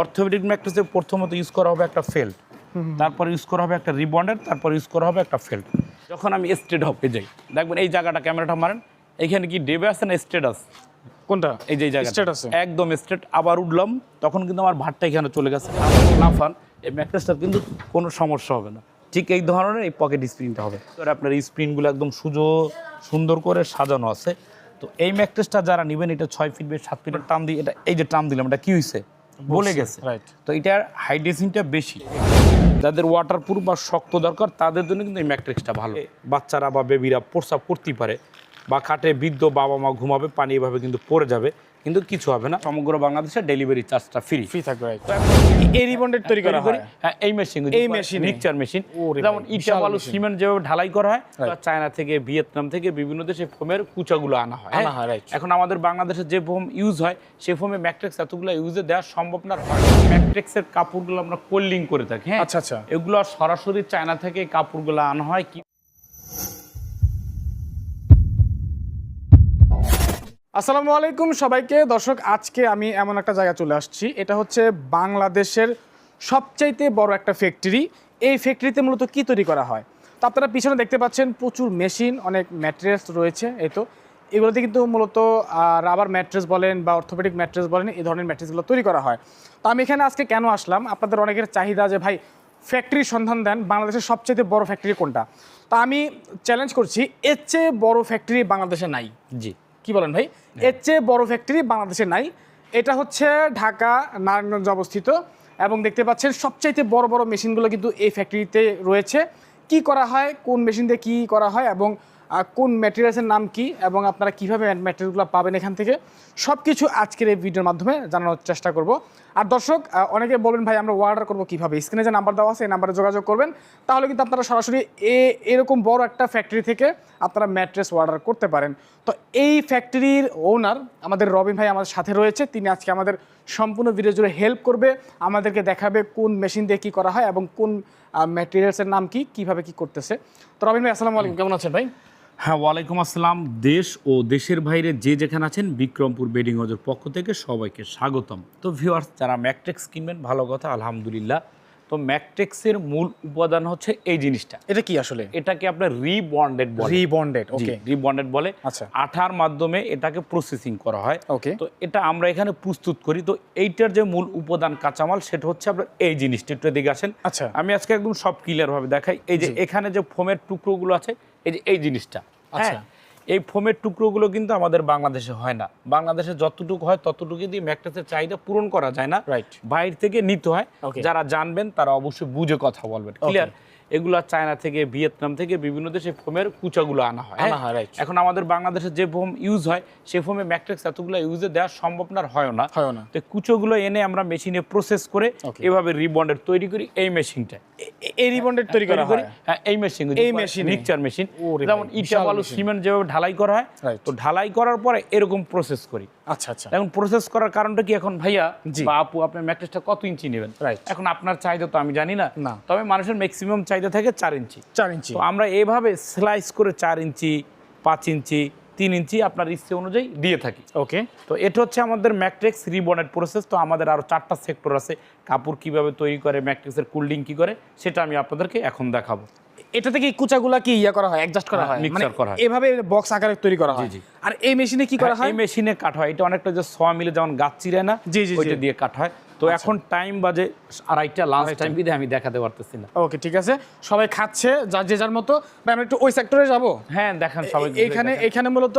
Orthopaedic ম্যাট্রেসে প্রথমত use করা হবে একটা ফেল্ট তারপর ইউজ করা হবে একটা রিবন্ডের তারপর ইউজ করা হবে একটা ফেল্ট যখন আমি স্টেট হপে যাই দেখবেন এই জায়গাটা ক্যামেরাটা মারেন এখানে কি ডেবে আছে না স্টেটাস কোনটা? এই যে জায়গা আছে। একদম স্ট্রেট আবার উঠলাম তখন কিন্তু আমার ভাতটা এখানে চলে গেছে। লাফান এই ম্যাট্রেসটার কিন্তু কোনো সমস্যা হবে না। ঠিক এই ধরনের এই পকেট স্প্রিনটা হবে। তো আপনার এই স্প্রিনগুলো একদম সুজো সুন্দর করে সাজানো আছে। তো এই ম্যাট্রেসটা যারা নেবেন এটা ছয় ফিট বেশ সাত ফিটের টান দিয়ে এটা এই যে টান দিলাম এটা কি হয়েছে বলে গেছে. তো এটার হাইড্রেসিনটা বেশি। যাদের ওয়াটার প্রুফ বা শক্ত দরকার তাদের জন্য কিন্তু এই ম্যাট্রিক্সটা ভালো। বাচ্চারা বা বেবিরা প্রস্রাব করতেই পারে। বা খাটে বৃদ্ধ বাবা মা ঘুমাবে পানি এভাবে কিন্তু পড়ে যাবে। কিন্তু কিছু হবে না। সমগ্র বাংলাদেশে ডেলিভারি চার্জটা ফ্রি ফ্রি থাকবে এই রিবন্ডেড তৈরি করা হয়। হ্যাঁ এই মেশিন এই এ? মিক্সচার মেশিন যেমন ইটা বালু সিমেন্ট যেভাবে ঢালাই করা হয়. চায়না থেকে ভিয়েতনাম থেকে বিভিন্ন দেশে ফোমের কুচাগুলো আনা হয়। আনা হ্যাঁ? এখন আমাদের বাংলাদেশে যে ফোম ইউজ হয় সেই ফোমে ম্যাট্রিক্স এতগুলো ইউজে দেওয়া সম্ভব না। ম্যাট্রিক্সের কাপড়গুলো আমরা কোল্ডিং করে থাকি হ্যাঁ? আচ্ছা, আচ্ছা। এগুলো সরাসরি চায়না থেকে কাপড়গুলো আনা হয় আসসালামু আলাইকুম সবাইকে। দর্শক, আজকে আমি এমন একটা জায়গা চলে আসছি। এটা হচ্ছে বাংলাদেশের সবচাইতে বড় একটা ফ্যাক্টরি এই ফ্যাক্টরিতে মূলত কি তৈরি করা হয়? তো আপনারা পিছনে দেখতে পাচ্ছেন প্রচুর মেশিন অনেক ম্যাটেরিয়ালস রয়েছে, এই তো। এগুলোতে কিন্তু মূলত রাবার ম্যাট্রেস বলেন বা অর্থোপেডিক ম্যাট্রেস বলেন, এই ধরনের ম্যাট্রেসগুলো তৈরি করা হয়। তো আমি এখানে আজকে কেন আসলাম? আপনাদের অনেকের চাহিদা যে, ভাই ফ্যাক্টরির সন্ধান দেন, বাংলাদেশের সবচেয়ে বড় ফ্যাক্টরি কোনটা? তা আমি চ্যালেঞ্জ করছি, এর চেয়ে বড় ফ্যাক্টরি বাংলাদেশে নাই। জি। কি বলেন ভাই? এর চেয়ে বড় ফ্যাক্টরি বাংলাদেশে নাই। এটা হচ্ছে ঢাকা নারায়ণগঞ্জ অবস্থিত এবং দেখতে পাচ্ছেন সবচাইতে বড় বড় মেশিনগুলো কিন্তু এই ফ্যাক্টরিতে রয়েছে। কি করা হয় কোন মেশিন দিয়ে কী করা হয় এবং কোন ম্যাটেরিয়ালসের নাম কি এবং আপনারা কীভাবে ম্যাটেরিয়ালগুলো পাবেন এখান থেকে সব কিছু আজকের এই ভিডিওর মাধ্যমে জানানোর চেষ্টা করব। আর দর্শক অনেকে বলবেন, ভাই, আমরা অর্ডার করব কীভাবে? স্ক্রিনে যে নাম্বার দেওয়া আছে, এই নাম্বারে যোগাযোগ করবেন। তাহলে কিন্তু আপনারা সরাসরি এ, এরকম বড় একটা ফ্যাক্টরি থেকে আপনারা ম্যাট্রেস অর্ডার করতে পারেন। তো এই ফ্যাক্টরির ওনার আমাদের রবিন ভাই আমাদের সাথে রয়েছে। তিনি আজকে আমাদের সম্পূর্ণ ভিডিও জুড়ে হেল্প করবে, আমাদেরকে দেখাবে কোন মেশিন দিয়ে কী করা হয় এবং কোন ম্যাটেরিয়ালসের নাম কি, কীভাবে কি করতেছে। তো রবিন ভাই, আসসালামু আলাইকুম। কেমন আছেন ভাই? হ্যাঁ ওয়ালাইকুম আসসালাম। দেশ ও দেশের বাইরে যে যেখানে আছেন বিক্রমপুর বেডিং হাউজের পক্ষ থেকে সবাইকে স্বাগতম। তো ভিউয়ার্স যারা ম্যাকটেক্স কিনবেন ভালো কথা আলহামদুলিল্লাহ। তো ম্যাকটেক্সের মূল উপাদান হচ্ছে এই জিনিসটা। এটা কি আসলে? এটাকে আপনার রিবন্ডেড বলে। রিবন্ডেড ওকে। রিবন্ডেড বলে। আচ্ছা। আঠার মাধ্যমে এটাকে প্রসেসিং করা হয়। ওকে। তো এটা আমরা এখানে প্রস্তুত করি। তো এইটার যে মূল উপাদান কাঁচামাল সেটা হচ্ছে আপনার এই জিনিসটা। একটু এদিকে আসেন। আচ্ছা। আমি আজকে একদম সব ক্লিয়ার ভাবে দেখাই। এই যে এখানে যে ফোমের টুকরোগুলো আছে এই যে এই জিনিসটা। আচ্ছা। হ্যাঁ? এই ফোমের টুকরোগুলো কিন্তু আমাদের বাংলাদেশে হয় না। বাংলাদেশে যতটুকু হয় ততটুকু দিয়ে ম্যাকটাসের চাহিদা পূরণ করা যায় না। রাইট বাইরে থেকে নিতে হয়। যারা জানবেন তারা অবশ্যই বুঝে কথা বলবেন। ক্লিয়ার এগুলো চায়না থেকে ভিয়েতনাম থেকে বিভিন্ন দেশে ফোমের কুচাগুলো আনা হয় হ্যাঁ? এখন আমাদের বাংলাদেশে যে ফোম ইউজ হয় সেই ফোমে ম্যাট্রিক্স এতগুলো ইউজে দেওয়া সম্ভব না হয় না। তো কুচোগুলো এনে আমরা মেশিনে প্রসেস করে এভাবে রিবন্ডের তৈরি করি এই মেশিনটা এই রিবন্ডেড তৈরি করা হয়। হ্যাঁ এই মেশিন এই এ? মিক্সচার মেশিন যেমন ইটা বালু সিমেন্ট যেভাবে ঢালাই করা হয় তো ঢালাই করার পরে এরকম প্রসেস করি। আচ্ছা আচ্ছা। এখন প্রসেস করার কারণটা কি এখন ভাইয়া। বা আপু আপনার ম্যাট্রেসটা কত ইঞ্চি নেবেন. এখন আপনার চাহিদা তো আমি জানি না। না। তবে মানুষের ম্যাক্সিমাম চাহিদা থাকে চার ইঞ্চি। চার ইঞ্চি। আমরা এভাবে স্লাইস করে চার ইঞ্চি পাঁচ ইঞ্চি তিন ইঞ্চি আপনার ইচ্ছে অনুযায়ী দিয়ে থাকি। ওকে। তো এটা হচ্ছে আমাদের ম্যাট্রিক্স রিবনেট প্রসেস তো আমাদের আরও চারটা সেক্টর আছে। কাপড় কীভাবে তৈরি করে ম্যাট্রিক্সের কুলিং কি করে সেটা আমি আপনাদেরকে এখন দেখাবো। এটা থেকে কুচাগুলা কি ইয়া করা হয় অ্যাডজাস্ট করা হয় হ্যাঁ, মানে করা হয়। এভাবে বক্স আকারে তৈরি করা হয়? আর এই মেশিনে কি করা হয় এই মেশিনে কাট হয়। এটা অনেকটা যে সোয়া মিলে যেমন গাছ চিরে না জি, জি। দিয়ে কাট হয়। তো এখন টাইম বাজে আড়াইটা লাঞ্চ টাইম বিধে আমি দেখাতে পারতেছি না। ওকে ঠিক আছে। সবাই খাচ্ছে যার যে যার মতো। ভাই আমরা একটু ওই সেক্টরে যাব? হ্যাঁ দেখান সবাই এখানে এখানে মূলত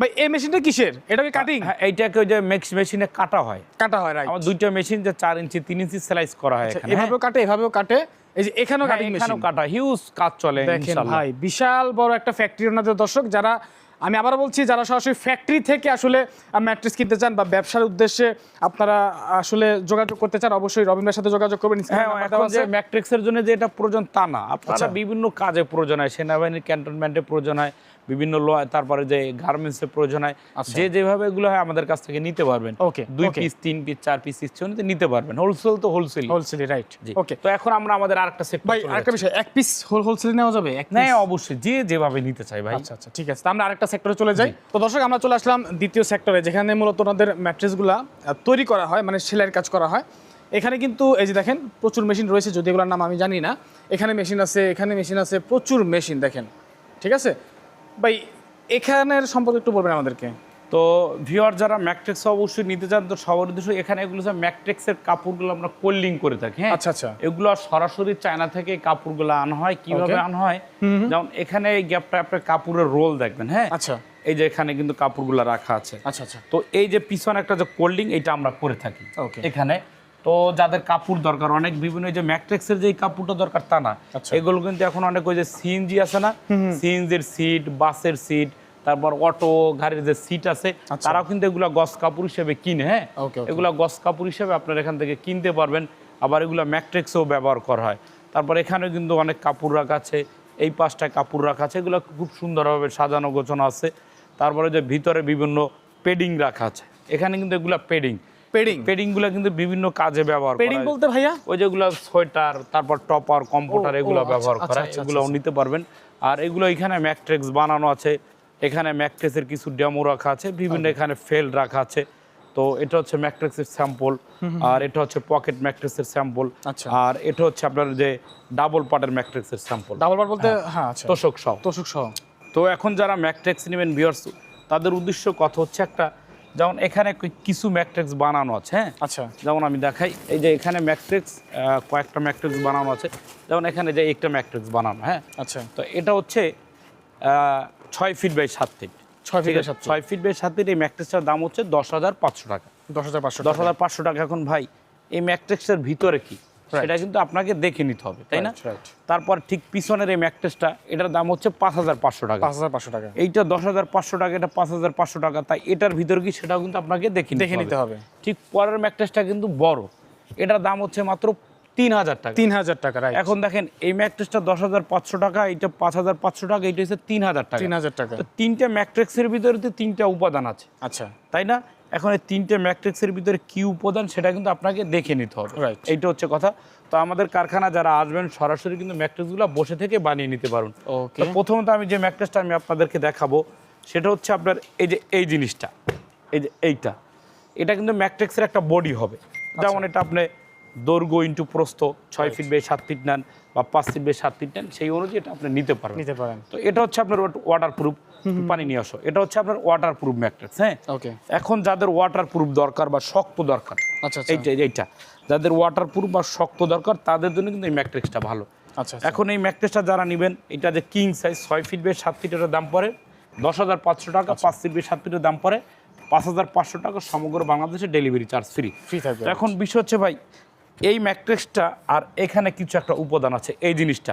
ভাই এই মেশিনটা কিসের? এটা কি কাটিং হ্যাঁ এইটাকে ওই যে মেক্স মেশিনে কাটা হয়। কাটা হয় রাইট আমার দুইটা মেশিন যে চার ইঞ্চি তিন ইঞ্চি স্লাইস করা হয় এখানে। হ্যাঁ। এভাবেও কাটে এভাবেও কাটে। এই যে এখানেও হ্যাঁ, কাটিং এখানেও মেশিন কাটা। হিউজ কাজ চলে ইনশাআল্লাহ। ভাই বিশাল বড় একটা ফ্যাক্টরি ওনাদের দর্শক যারা আমি আবার বলছি যারা সরাসরি ফ্যাক্টরি থেকে আসলে ম্যাট্রিক্স কিনতে চান বা ব্যবসার উদ্দেশ্যে আপনারা আসলে যোগাযোগ করতে চান অবশ্যই রবীন্দ্রের সাথে যোগাযোগ করবেন এখন যে ম্যাট্রিক্সের জন্য যে এটা প্রয়োজন তা না আপনারা আচ্ছা। বিভিন্ন কাজে প্রয়োজন হয় সেনাবাহিনীর ক্যান্টনমেন্টে প্রয়োজন হয় বিভিন্ন ল তারপরে যে গার্মেন্টসে প্রয়োজন হয় আচ্ছা। যে যেভাবে এগুলো হয় আমাদের কাছ থেকে নিতে পারবেন। ওকে দুই পিস তিন পিস চার পিস ইচ্ছে নিতে নিতে পারবেন। হোলসেল তো হোলসেল হোলসেল রাইট ওকে তো এখন আমরা আমাদের আরেকটা সেক্টর ভাই আরেকটা বিষয় এক পিস হোল হোলসেলে নেওয়া যাবে? এক হ্যাঁ piece? অবশ্যই যে যেভাবে নিতে চাই ভাই। আচ্ছা আচ্ছা ঠিক আছে। আমরা আরেকটা সেক্টরে চলে যাই। তো দর্শক আমরা চলে আসলাম দ্বিতীয় সেক্টরে যেখানে মূলত ওনাদের ম্যাট্রেসগুলা তৈরি করা হয় মানে সেলাইয়ের কাজ করা হয়। এখানে কিন্তু এই যে দেখেন প্রচুর মেশিন রয়েছে যদি এগুলোর নাম আমি জানি না। এখানে মেশিন আছে এখানে মেশিন আছে প্রচুর মেশিন দেখেন। ঠিক আছে? ভাই এখানের সম্পর্কে একটু বলবেন আমাদেরকে। তো ভিওর যারা ম্যাট্রিক্স অবশ্যই নিতে চান তো সবার উদ্দেশ্য এখানে এগুলো হচ্ছে ম্যাট্রিক্সের কাপড়গুলো আমরা কোল্ডিং করে থাকি হ্যাঁ? আচ্ছা আচ্ছা। এগুলো সরাসরি চায়না থেকে কাপড়গুলো আনা হয় কীভাবে. আনা হয়? যেমন এখানে এই গ্যাপটা আপনার কাপড়ের রোল দেখবেন হ্যাঁ? আচ্ছা। এই যে এখানে কিন্তু কাপড়গুলো রাখা আছে। আচ্ছা আচ্ছা। তো এই যে পিছনে একটা যে কোল্ডিং এটা আমরা করে থাকি. এখানে তো যাদের কাপড় দরকার অনেক বিভিন্ন এই যে ম্যাট্রিক্সের যে কাপড়টা দরকার তা না। আচ্ছা। এগুলো কিন্তু এখন অনেক ওই যে সিএনজি আছে না? সিএনজির সিট বাসের সিট তারপর অটো গাড়ির যে সিট আছে আচ্ছা। তারাও কিন্তু এগুলো গস কাপড় হিসেবে কিনে হ্যাঁ. এগুলো গস কাপড় হিসেবে আপনার এখান থেকে কিনতে পারবেন। আবার এগুলো ম্যাট্রিক্সও ব্যবহার করা হয়। তারপর এখানে কিন্তু অনেক কাপড় রাখা আছে এই পাশটায় কাপড় রাখা আছে এগুলো খুব সুন্দরভাবে সাজানো গোছানো আছে। তারপরে যে ভিতরে বিভিন্ন পেডিং রাখা আছে এখানে কিন্তু এগুলো পেডিং। পেডিং কিন্তু বিভিন্ন কাজে ব্যবহার করা পেডিং বলতে ভাইয়া? ওই যেগুলো সোয়েটার তারপর টপার কম্পিউটার এগুলো ব্যবহার আচ্ছা, করা আচ্ছা, আচ্ছা, এগুলোও। নিতে পারবেন। আর এগুলো এখানে ম্যাট্রিক্স বানানো আছে। এখানে ম্যাট্রিক্সের কিছু ডেমো রাখা আছে বিভিন্ন এখানে ফেল রাখা আছে। তো এটা হচ্ছে ম্যাট্রিক্সের স্যাম্পল আর এটা হচ্ছে পকেট ম্যাট্রিক্সের স্যাম্পল। আর এটা হচ্ছে আপনার যে ডাবল পার্টের ম্যাট্রিক্সের স্যাম্পল। ডাবল বার বলতে হ্যাঁ আচ্ছা। তোষক সহ তোষক সহ তো এখন যারা ম্যাট্রিক্স নেবেন ভিউয়ার্স তাদের উদ্দেশ্য কথা হচ্ছে একটা যেমন এখানে কিছু ম্যাট্রিক্স বানানো আছে হ্যাঁ? আচ্ছা। যেমন আমি দেখাই এই যে এখানে ম্যাট্রিক্স কয়েকটা ম্যাট্রিক্স বানানো আছে। যেমন এখানে যে একটা ম্যাট্রিক্স বানানো হ্যাঁ? আচ্ছা। তো এটা হচ্ছে ছয় ফিট বাই সাত ফিট। ছয় ফিট সাত ছয় ফিট বাই সাত ফিট এই ম্যাট্রিক্সটার দাম হচ্ছে দশ হাজার পাঁচশো টাকা। দশ হাজার পাঁচশো দশ হাজার পাঁচশো টাকা। এখন ভাই এই ম্যাট্রিক্সের ভিতরে কি. সেটা কিন্তু আপনাকে দেখে নিতে হবে তাই না. তারপর ঠিক পিছনের এই ম্যাট্রিক্সটা এটার দাম হচ্ছে পাঁচ হাজার পাঁচশো টাকা। পাঁচ হাজার পাঁচশো টাকা। এইটা দশ হাজার পাঁচশো টাকা এটা পাঁচ হাজার পাঁচশো টাকা তাই এটার ভিতরে কি সেটাও কিন্তু আপনাকে দেখে দেখে নিতে হবে। ঠিক পরের ম্যাট্রেসটা কিন্তু বড়। এটার দাম হচ্ছে মাত্র তিন হাজার টাকা। তিন হাজার টাকা এখন দেখেন এই ম্যাট্রেসটা দশ হাজার পাঁচশো টাকা এটা পাঁচ হাজার পাঁচশো টাকা এটা হচ্ছে তিন হাজার টাকা। তিন হাজার টাকা। তিনটা তিনটে ম্যাট্রিক্সের ভিতরে তিনটা উপাদান আছে। আচ্ছা। তাই না? এখন এই তিনটে ম্যাট্রিক্সের ভিতরে কি উপাদান সেটা কিন্তু আপনাকে দেখে নিতে হবে. এইটা হচ্ছে কথা। তো আমাদের কারখানা যারা আসবেন সরাসরি কিন্তু ম্যাট্রিক্সগুলো বসে থেকে বানিয়ে নিতে পারুন। ওকে প্রথমত আমি যে ম্যাট্রেসটা আমি আপনাদেরকে দেখাবো সেটা হচ্ছে আপনার এই যে এই জিনিসটা এই যে এইটা। এটা কিন্তু ম্যাট্রিক্সের একটা বডি হবে। যেমন এটা আপনি দৈর্ঘ্য ইন্টু প্রস্থ ছয় ফিট বাই সাত ফিট নেন বা পাঁচ ফিট বাই সাত ফিট নেন সেই অনুযায়ী এটা আপনি নিতে পারবেন। নিতে পারেন। তো এটা হচ্ছে আপনার ওয়াটার প্রুফ পানি নিয়ে আসো। এটা হচ্ছে আপনার ওয়াটার প্রুফ ম্যাট্রিক্স হ্যাঁ? ওকে এখন যাদের ওয়াটার প্রুফ দরকার বা শক্ত দরকার আচ্ছা আচ্ছা। এইটা এইটা। যাদের ওয়াটার প্রুফ বা শক্ত দরকার তাদের জন্য কিন্তু এই ম্যাট্রিক্সটা ভালো। আচ্ছা এখন এই ম্যাট্রেসটা যারা নেবেন এটা যে কিং সাইজ ছয় ফিট বাই সাত ফিটের দাম পড়ে দশ হাজার পাঁচশো টাকা আচ্ছা। পাঁচ ফিট বাই সাত ফিটের দাম পড়ে পাঁচ হাজার পাঁচশো টাকা সমগ্র বাংলাদেশে ডেলিভারি চার্জ ফ্রি ফ্রি থাকবে এখন বিষয় হচ্ছে ভাই এই ম্যাট্রেসটা আর এখানে কিছু একটা উপাদান আছে এই জিনিসটা।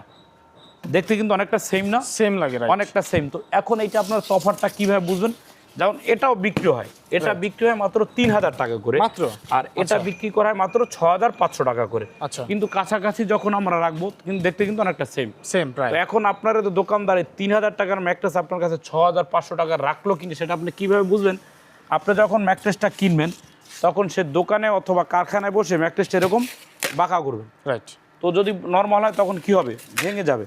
দেখতে কিন্তু অনেকটা সেম না? সেম লাগে অনেকটা সেম তো এখন এইটা আপনার তফাতটা কীভাবে বুঝবেন? যেমন এটাও বিক্রি হয়। এটা বিক্রি হয় মাত্র তিন হাজার টাকা করে। মাত্র? আর এটা বিক্রি করা হয় মাত্র ছ হাজার পাঁচশো টাকা করে। আচ্ছা। কিন্তু কাছাকাছি যখন আমরা রাখব কিন্তু দেখতে কিন্তু অনেকটা সেম সেম প্রায় এখন আপনারা তো দোকানদারে তিন হাজার টাকার ম্যাট্রেস আপনার কাছে ছ হাজার পাঁচশো টাকা রাখল কিন্তু সেটা আপনি কীভাবে বুঝবেন? আপনি যখন ম্যাট্রেসটা কিনবেন তখন সে দোকানে অথবা কারখানায় বসে ম্যাট্রেসটা এরকম বাঁকা করবেন রাইট তো যদি নর্মাল হয় তখন কি হবে? ভেঙে যাবে.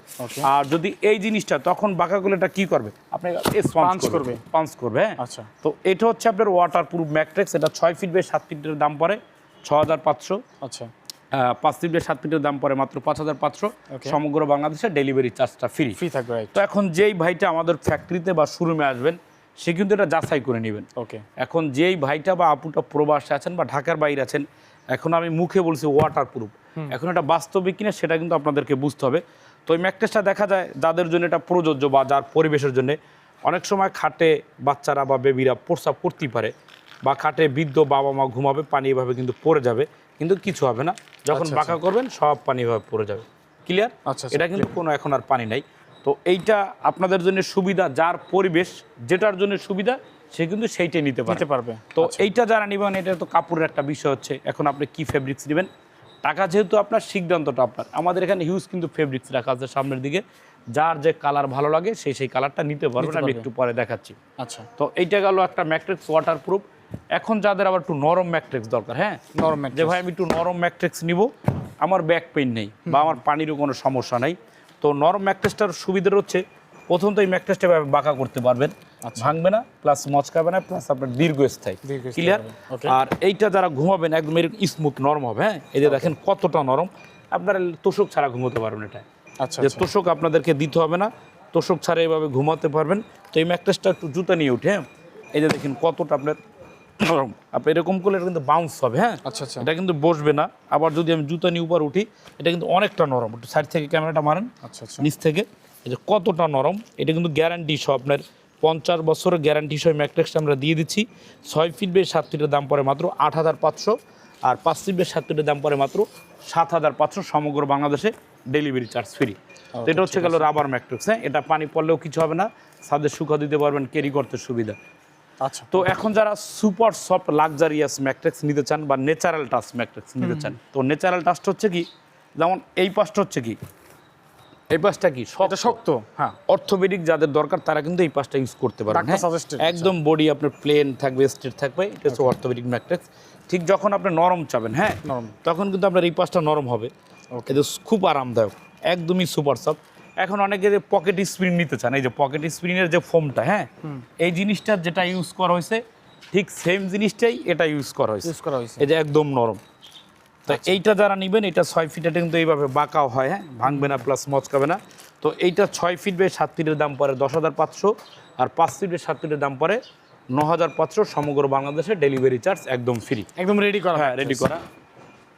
আর যদি এই জিনিসটা তখন বাঁকা করলে এটা কি করবে? আপনি Punch পাঞ্চ করবে। করবে। পাঞ্চ করবে হ্যাঁ? আচ্ছা। তো এটা হচ্ছে আপনার ওয়াটার প্রুফ ম্যাট্রেক্স এটা ছয় ফিট বাই সাত ফিটের দাম পড়ে ছ হাজার পাঁচশো। আচ্ছা। পাঁচ ফিট বাই সাত ফিটের দাম পড়ে মাত্র পাঁচ হাজার পাঁচশো. সমগ্র বাংলাদেশে ডেলিভারি চার্জটা ফ্রি ফ্রি থাকবে তো এখন যেই ভাইটা আমাদের ফ্যাক্টরিতে বা শোরুমে আসবেন সে কিন্তু এটা যাচাই করে নেবেন। ওকে এখন যেই ভাইটা বা আপুটা প্রবাসে আছেন বা ঢাকার বাইরে আছেন এখন আমি মুখে বলছি ওয়াটার প্রুফ এখন এটা বাস্তবিক কিনা সেটা কিন্তু আপনাদেরকে বুঝতে হবে। তো ওই ম্যাট্রেসটা দেখা যায় যাদের জন্য এটা প্রযোজ্য বা যার পরিবেশের জন্য। অনেক সময় খাটে বাচ্চারা বা বেবিরা প্রস্রাব করতেই পারে বা খাটে বৃদ্ধ বাবা মা ঘুমাবে পানি এভাবে কিন্তু পড়ে যাবে কিন্তু কিছু হবে না। যখন আচ্ছা, বাঁকা করবেন সব পানি এভাবে পড়ে যাবে। ক্লিয়ার আচ্ছা, আচ্ছা, এটা কিন্তু কোনো এখন আর পানি নাই। তো এইটা আপনাদের জন্য সুবিধা যার পরিবেশ যেটার জন্য সুবিধা সে কিন্তু সেইটাই নিতে পারে নিতে পারবে। তো এইটা যারা নেবেন এটা তো কাপড়ের একটা বিষয় হচ্ছে এখন আপনি কি ফেব্রিক্স নেবেন? টাকা যেহেতু আপনার সিদ্ধান্তটা আপনার। আমাদের এখানে হিউজ কিন্তু ফেব্রিক্স রাখা আছে সামনের দিকে। যার যে কালার ভালো লাগে সেই সেই কালারটা নিতে পারবেন আমি একটু পরে দেখাচ্ছি। আচ্ছা। তো এইটা গেল একটা ম্যাট্রিক্স ওয়াটার প্রুফ এখন যাদের আবার একটু নরম ম্যাট্রিক্স দরকার হ্যাঁ? নরম যে ভাই আমি একটু নরম ম্যাট্রিক্স নিব। আমার ব্যাক পেইন নেই বা আমার পানিরও কোনো সমস্যা নেই। তো নরম ম্যাট্রিক্সটার সুবিধা হচ্ছে প্রথম তো এই ম্যাট্রিক্সটা বাঁকা করতে পারবেন। আচ্ছা। ভাঙবে না প্লাস মচকাবে না প্লাস আপনার দীর্ঘস্থায়ী। ক্লিয়ার আর এইটা যারা ঘুমাবেন একদম এরকম স্মুথ নরম হবে হ্যাঁ? এই যে দেখেন কতটা নরম আপনারা তোষক ছাড়া ঘুমোতে পারবেন এটা। আচ্ছা যে আচ্ছা। তোষক আপনাদেরকে দিতে হবে না তোষক ছাড়া এইভাবে ঘুমাতে পারবেন। তো এই ম্যাট্রেসটা একটু জুতা নিয়ে উঠে হ্যাঁ? এই যে দেখেন কতটা আপনার নরম আপনি এরকম করলে এটা কিন্তু বাউন্স হবে হ্যাঁ? আচ্ছা আচ্ছা। এটা কিন্তু বসবে না। আবার যদি আমি জুতা নিয়ে উপর উঠি এটা কিন্তু অনেকটা নরম একটু সাইড থেকে ক্যামেরাটা মারেন আচ্ছা আচ্ছা। নিচ থেকে। এই যে কতটা নরম এটা কিন্তু গ্যারান্টি সহ আপনার পঞ্চাশ বছরের গ্যারান্টি সহ ম্যাট্রেক্সটা আমরা দিয়ে দিচ্ছি। ছয় ফিট বেশ সাত ফিটের দাম পড়ে মাত্র আট হাজার পাঁচশো আর পাঁচ ফিট বেশ সাত ফিটের দাম পড়ে মাত্র সাত হাজার পাঁচশো সমগ্র বাংলাদেশে ডেলিভারি চার্জ ফ্রি তো এটা হচ্ছে গেল রাবার ম্যাট্রিক্স হ্যাঁ? এটা পানি পড়লেও কিছু হবে না ছাদে শুকা দিতে পারবেন ক্যারি করতে সুবিধা। আচ্ছা। তো এখন যারা সুপার সফট লাক্সারিয়াস ম্যাট্রিক্স নিতে চান বা ন্যাচারাল টাচ ম্যাট্রিক্স নিতে চান তো ন্যাচারাল টাচটা হচ্ছে কি? যেমন এই পাশটা হচ্ছে কি? এই পাশটা কি এটা শক্ত হ্যাঁ। অর্থোপেডিক যাদের দরকার তারা কিন্তু এই পাশটা ইউজ করতে পারবেন হ্যাঁ? আচ্ছা। একদম বডি আপনার প্লেন থাকবে স্ট্রেট থাকবে এটা হচ্ছে অর্থোপেডিক ম্যাট্রিক্স ঠিক যখন আপনি নরম চাবেন হ্যাঁ? নরম। তখন কিন্তু আপনার এই পাশটা নরম হবে। এটা খুব আরামদায়ক একদমই সুপার সফট এখন অনেকে যে পকেট স্প্রিং নিতে চান এই যে পকেট স্প্রিংয়ের যে ফোমটা হ্যাঁ? এই জিনিসটা যেটা ইউজ করা হয়েছে ঠিক সেম জিনিসটাই এটা ইউজ করা হয়েছে। ইউজ করা হয়েছে। এই যে একদম নরম। তো এইটা যারা নেবেন এটা ছয় ফিট এটা কিন্তু এইভাবে বাঁকাও হয় হ্যাঁ? ভাঙবে না প্লাস মচকাবে না। তো এইটা ছয় ফিট বেশ সাত ফিটের দাম পড়ে দশ হাজার পাঁচশো আর পাঁচ ফিট বেশ সাত ফিটের দাম পড়ে ন হাজার পাঁচশো সমগ্র বাংলাদেশে ডেলিভারি চার্জ একদম ফ্রি একদম রেডি করা। হ্যাঁ রেডি করা।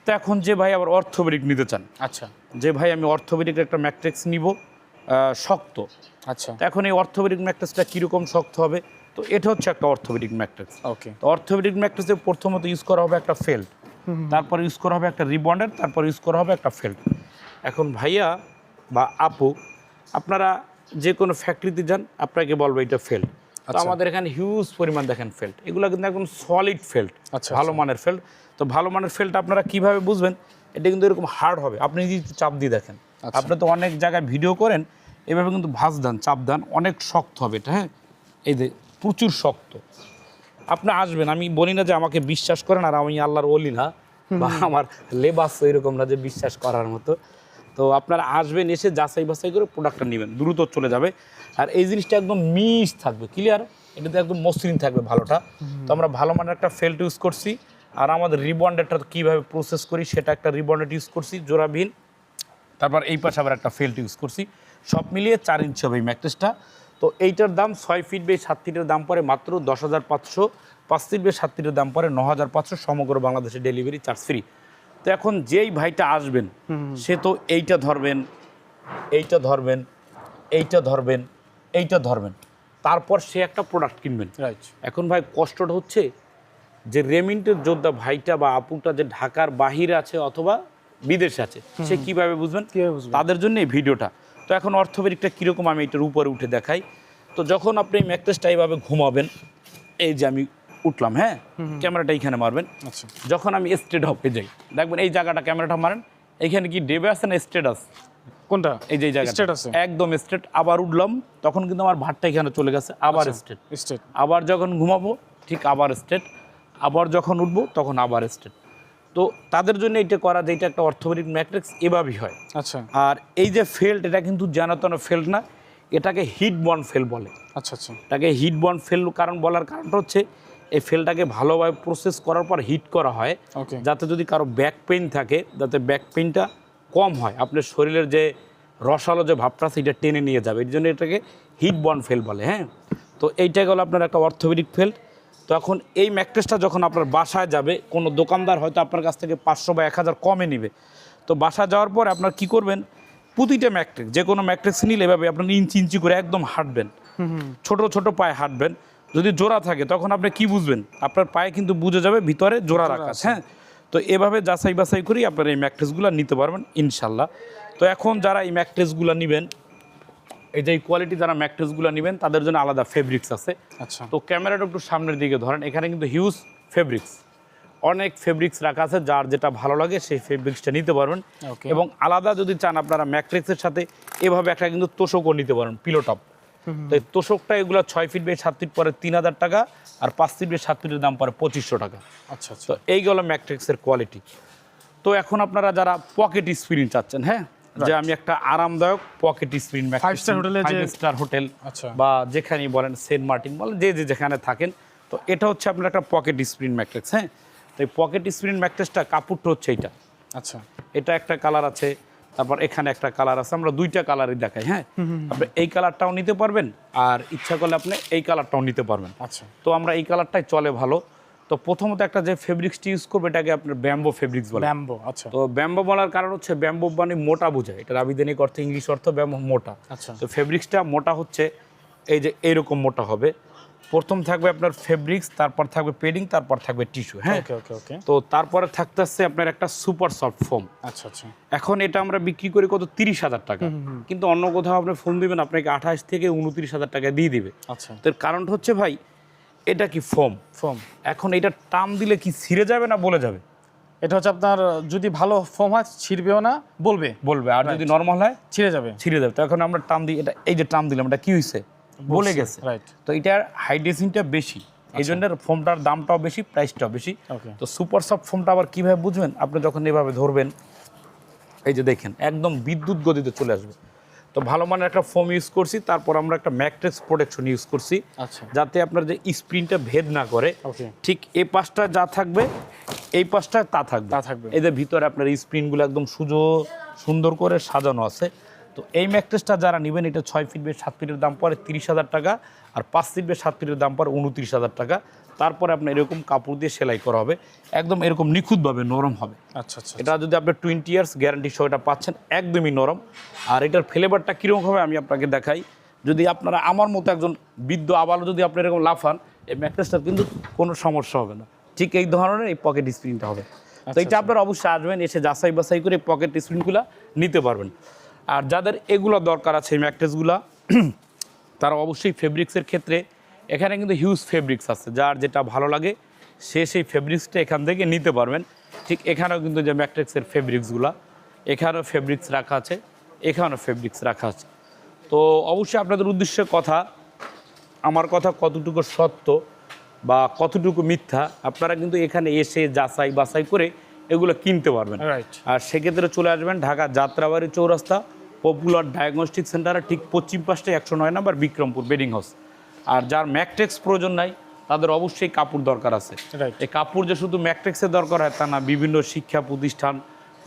তো এখন যে ভাই আবার অর্থোপেডিক নিতে চান আচ্ছা। যে ভাই আমি অর্থোপেডিক একটা ম্যাট্রিক্স নিব শক্ত। আচ্ছা। এখন এই অর্থোপেডিক ম্যাট্রিক্সটা কীরকম শক্ত হবে? তো এটা হচ্ছে একটা অর্থোপেডিক ম্যাট্রিক্স ওকে তো অর্থোপেডিক ম্যাট্রেসে প্রথমত ইউজ করা হবে একটা ফেল্ট তারপর ইউজ করা হবে একটা রিবন্ডের তারপর ইউজ করা হবে একটা ফেল্ট। এখন ভাইয়া বা আপু আপনারা যে কোনো ফ্যাক্টরিতে যান আপনাকে বলব এটা ফেল্ট। তো আচ্ছা। আমাদের এখানে হিউজ পরিমাণ দেখেন ফেল্ট। এগুলো কিন্তু একদম সলিড ফেল্ট আচ্ছা, ভালো মানের ফেল্ট। তো ভালো মানের ফেল্ট আপনারা কীভাবে বুঝবেন? এটা কিন্তু এরকম হার্ড হবে। আপনি যদি চাপ দিয়ে দেখেন। আচ্ছা। আপনি তো অনেক জায়গায় ভিডিও করেন এভাবে কিন্তু ভাঁজ দেন চাপ দেন অনেক শক্ত হবে এটা হ্যাঁ? এই যে প্রচুর শক্ত। আপনি আসবেন আমি বলি না যে আমাকে বিশ্বাস করেন আর আমি আল্লাহর বলি না। বা আমার লেবাস এরকম না যে বিশ্বাস করার মতো। তো আপনারা আসবেন এসে যাচাই বাছাই করে প্রোডাক্টটা নেবেন দ্রুত চলে যাবে। আর এই জিনিসটা একদম মিস থাকবে ক্লিয়ার এটাতে একদম মসৃণ থাকবে ভালোটা। তো আমরা ভালো মানের একটা ফেল্ট ইউজ করছি। আর আমাদের রিবন্ডেডটা কীভাবে প্রসেস করি সেটা একটা রিবন্ডেড ইউজ করছি জোড়াবিহীন। তারপর এই পাশে আবার একটা ফেল্ট ইউজ করছি। সব মিলিয়ে চার ইঞ্চি হবে এই ম্যাট্রেসটা তো এইটার দাম ছয় ফিট বে সাত ফিটের দাম পড়ে মাত্র দশ হাজার পাঁচশো পাঁচ ফিট বে সাত ফিটের দাম পড়ে ন হাজার পাঁচশো সমগ্র বাংলাদেশে ডেলিভারি চার্জ ফ্রি তো এখন যেই ভাইটা আসবেন সে তো এইটা ধরবেন এইটা ধরবেন এইটা ধরবেন এইটা ধরবেন। তারপর সে একটা প্রোডাক্ট কিনবেন। এখন ভাই কষ্টটা হচ্ছে যে রেমিন্টের যোদ্ধা ভাইটা বা আপুটা যে ঢাকার বাহিরে আছে অথবা বিদেশে আছে সে কীভাবে বুঝবেন? কীভাবে বুঝবেন? তাদের জন্য এই ভিডিওটা তো এখন অর্থোপেডিকটা কীরকম আমি এটার উপরে উঠে দেখাই। তো যখন আপনি এই ম্যাট্রেসটা এইভাবে ঘুমাবেন এই যে আমি উঠলাম হ্যাঁ? ক্যামেরাটা এইখানে মারবেন। আচ্ছা। যখন আমি স্ট্রেট হপে যাই দেখবেন এই জায়গাটা ক্যামেরাটা মারেন এইখানে কি ডেবে আছে না স্ট্রেট আছে কোনটা? এই যে আছে। একদম স্টেট আবার উঠলাম তখন কিন্তু আমার ভাতটা এখানে চলে গেছে আবার আচ্ছা। স্ট্রেট স্টেট আবার যখন ঘুমাবো ঠিক আবার স্টেট আবার যখন উঠবো তখন আবার স্টেট তো তাদের জন্য এটা করা যে এটা একটা অর্থোপেডিক ম্যাট্রিক্স এভাবেই হয়। আচ্ছা। আর এই যে ফেল্ট এটা কিন্তু জানাতন ফেল্ট না এটাকে হিট বন ফেল বলে। আচ্ছা আচ্ছা। এটাকে হিট বন ফেল কারণ বলার কারণটা হচ্ছে এই ফেলটাকে ভালোভাবে প্রসেস করার পর হিট করা হয়। ওকে যাতে যদি কারও ব্যাক পেইন থাকে যাতে ব্যাক পেইনটা কম হয় আপনার শরীরের যে রসালো যে ভাবটা আছে এটা টেনে নিয়ে যাবে। এর জন্য এটাকে হিট বন ফেল বলে হ্যাঁ? তো এইটা গেল আপনার একটা অর্থোপেডিক ফেল তো এখন এই ম্যাট্রেসটা যখন আপনার বাসায় যাবে কোনো দোকানদার হয়তো আপনার কাছ থেকে পাঁচশো বা এক হাজার কমে নেবে। তো বাসা যাওয়ার পর আপনার কি করবেন? প্রতিটা ম্যাট্রিক্স যে কোনো ম্যাট্রিক্স নিলে এভাবে আপনার ইঞ্চি ইঞ্চি করে একদম হাঁটবেন। ছোট ছোট পায়ে হাঁটবেন। যদি জোড়া থাকে তখন আপনি কি বুঝবেন? আপনার পায়ে কিন্তু বুঝে যাবে ভিতরে জোড়া রাখা হ্যাঁ? তো এভাবে যাচাই বাছাই করেই আপনার এই ম্যাট্রেসগুলো নিতে পারবেন ইনশাল্লাহ। তো এখন যারা এই ম্যাট্রেসগুলো নেবেন এই যে কোয়ালিটি যারা ম্যাট্রেসগুলো নেবেন তাদের জন্য আলাদা ফেব্রিক্স আছে। আচ্ছা। তো ক্যামেরাটা একটু সামনের দিকে ধরেন এখানে কিন্তু হিউজ ফেব্রিক্স অনেক ফেব্রিক্স রাখা আছে যার যেটা ভালো লাগে সেই ফেব্রিক্সটা নিতে পারবেন. এবং আলাদা যদি চান আপনারা ম্যাট্রিক্সের সাথে এভাবে একটা কিন্তু তোষকও নিতে পারেন পিলোটপ তো এই তোষকটা এগুলো ছয় ফিট বাই সাত ফিট পরে তিন হাজার টাকা আর পাঁচ ফিট বাই সাত ফিটের দাম পরে পঁচিশশো টাকা। আচ্ছা আচ্ছা। তো এই গেল ম্যাট্রিক্সের কোয়ালিটি তো এখন আপনারা যারা পকেট স্প্রিং চাচ্ছেন হ্যাঁ? যে আমি একটা আরামদায়ক পকেট স্ক্রিন Five star হোটেলে ফাইভ স্টার হোটেল আচ্ছা। বা যেখানেই বলেন সেন্ট মার্টিন বলেন যে যে যেখানে থাকেন। তো এটা হচ্ছে আপনার একটা পকেট স্ক্রিন ম্যাট্রেক্স হ্যাঁ? তো এই পকেট স্ক্রিন ম্যাট্রেসটা কাপড়টা হচ্ছে এটা আচ্ছা। এটা একটা কালার আছে তারপর এখানে একটা কালার আছে। আমরা দুইটা কালারই দেখাই হ্যাঁ? আপনি এই কালারটাও নিতে পারবেন আর ইচ্ছা করলে আপনি এই কালারটাও নিতে পারবেন। আচ্ছা। তো আমরা এই কালারটাই চলে ভালো। তো প্রথমত একটা যে ফেব্রিক্সটি ইউজ করবে এটাকে আপনার ব্যাম্বো ফেব্রিক্স বলে। ব্যাম্বো আচ্ছা। তো ব্যাম্বো বলার কারণ হচ্ছে ব্যাম্বো মানে মোটা বোঝায়। এটার আবিধানিক অর্থ ইংলিশ অর্থ ব্যাম্বো মোটা। আচ্ছা। তো ফেব্রিক্সটা মোটা হচ্ছে এই যে এইরকম মোটা হবে। প্রথম থাকবে আপনার ফেব্রিক্স তারপর থাকবে পেডিং তারপর থাকবে টিস্যু হ্যাঁ? ওকে ওকে ওকে তো তারপরে থাকতেছে আপনার একটা সুপার সফট ফোম আচ্ছা আচ্ছা। এখন এটা আমরা বিক্রি করি কত? তিরিশ হাজার টাকা। কিন্তু অন্য কোথাও আপনি ফোন দিবেন আপনাকে আঠাশ থেকে উনত্রিশ হাজার টাকা দিয়ে দিবে। আচ্ছা। তো এর কারণটা হচ্ছে ভাই এটা কি ফোম? ফোম। এখন এটা টাম দিলে কি ছিঁড়ে যাবে না বলে যাবে? এটা হচ্ছে আপনার যদি ভালো ফোম হয় ছিঁড়বেও না বলবে। বলবে। আর যদি নর্মাল হয় ছিঁড়ে যাবে। ছিঁড়ে যাবে। তো এখন আমরা টাম দিই এটা এই যে টাম দিলাম এটা কি হয়েছে বলে গেছে। রাইট তো এটার হাইড্রেসিনটা বেশি। এই জন্য ফোমটার দামটাও বেশি প্রাইসটাও বেশি। তো সুপার সফট ফোমটা আবার কীভাবে বুঝবেন? আপনি যখন এভাবে ধরবেন এই যে দেখেন একদম বিদ্যুৎ গতিতে চলে আসবে। তো ভালো মানের একটা ফোম ইউজ করছি তারপর আমরা একটা ম্যাট্রেক্স প্রোটেকশন ইউজ করছি আচ্ছা। যাতে আপনার যে স্প্রিনটা ভেদ না করে। ঠিক এই পাশটা যা থাকবে এই পাশটা তা থাকবে। তা থাকবে। এদের ভিতরে আপনার স্প্রিনগুলো একদম সুজো সুন্দর করে সাজানো আছে। তো এই ম্যাট্রেসটা যারা নেবেন এটা ছয় ফিট বেশ সাত ফিটের দাম পড়ে তিরিশ হাজার টাকা আর পাঁচ ফিট বেশ সাত ফিটের দাম পড়ে উনত্রিশ হাজার টাকা। তারপরে আপনার এরকম কাপড় দিয়ে সেলাই করা হবে। একদম এরকম নিখুঁতভাবে নরম হবে। আচ্ছা আচ্ছা এটা যদি আপনি টোয়েন্টি ইয়ার্স গ্যারান্টি সহ এটা পাচ্ছেন একদমই নরম। আর এটার ফ্লেভারটা কীরকম হবে আমি আপনাকে দেখাই। যদি আপনারা আমার মতো একজন বৃদ্ধ আবারও যদি আপনি এরকম লাফান এই ম্যাট্রেসটার কিন্তু কোনো সমস্যা হবে না। ঠিক এই ধরনের এই পকেট স্প্রিনটা হবে। তো এটা আপনারা অবশ্যই আসবেন এসে যাচাই বাছাই করে পকেট স্প্রিনগুলো নিতে পারবেন। আর যাদের এগুলো দরকার আছে এই ম্যাট্রেসগুলা তারা অবশ্যই ফেব্রিক্সের ক্ষেত্রে এখানে কিন্তু হিউজ ফেব্রিক্স আছে। যার যেটা ভালো লাগে সে সেই ফেব্রিক্সটা এখান থেকে নিতে পারবেন। ঠিক এখানেও কিন্তু যে ম্যাট্রিক্সের ফেব্রিক্সগুলা এখানেও ফেব্রিক্স রাখা আছে এখানেও ফেব্রিক্স রাখা আছে। তো অবশ্যই আপনাদের উদ্দেশ্যে কথা আমার কথা কতটুকু সত্য বা কতটুকু মিথ্যা আপনারা কিন্তু এখানে এসে যাচাই বাছাই করে এগুলো কিনতে পারবেন। রাইট আর সেক্ষেত্রে চলে আসবেন ঢাকা যাত্রাবাড়ি চৌরাস্তা পপুলার ডায়াগনস্টিক সেন্টারে ঠিক পশ্চিম পাশে একশো নয় নাম্বার বিক্রমপুর বেডিং হাউস আর যার ম্যাকটেক্স প্রয়োজন নাই তাদের অবশ্যই কাপড় দরকার আছে। এই কাপড় যে শুধু ম্যাকটেক্সের দরকার হয় তা না বিভিন্ন শিক্ষা প্রতিষ্ঠান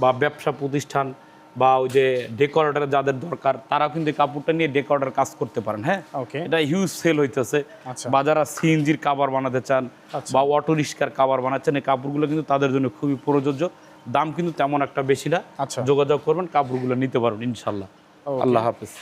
বা ব্যবসা প্রতিষ্ঠান বা ওই যে ডেকোরেটার যাদের দরকার তারাও কিন্তু কাপড়টা নিয়ে ডেকোরেটার কাজ করতে পারেন হ্যাঁ? ওকে এটা হিউজ সেল হইতেছে। আচ্ছা। বা যারা সিএনজির কাবার বানাতে চান আচ্ছা। বা অটো রিক্সার কাবার বানাচ্ছেন এই কাপড়গুলো কিন্তু তাদের জন্য খুবই প্রযোজ্য। দাম কিন্তু তেমন একটা বেশি না। আচ্ছা। যোগাযোগ করবেন কাপড়গুলো নিতে পারবেন ইনশাল্লাহ আল্লাহ হাফিজ।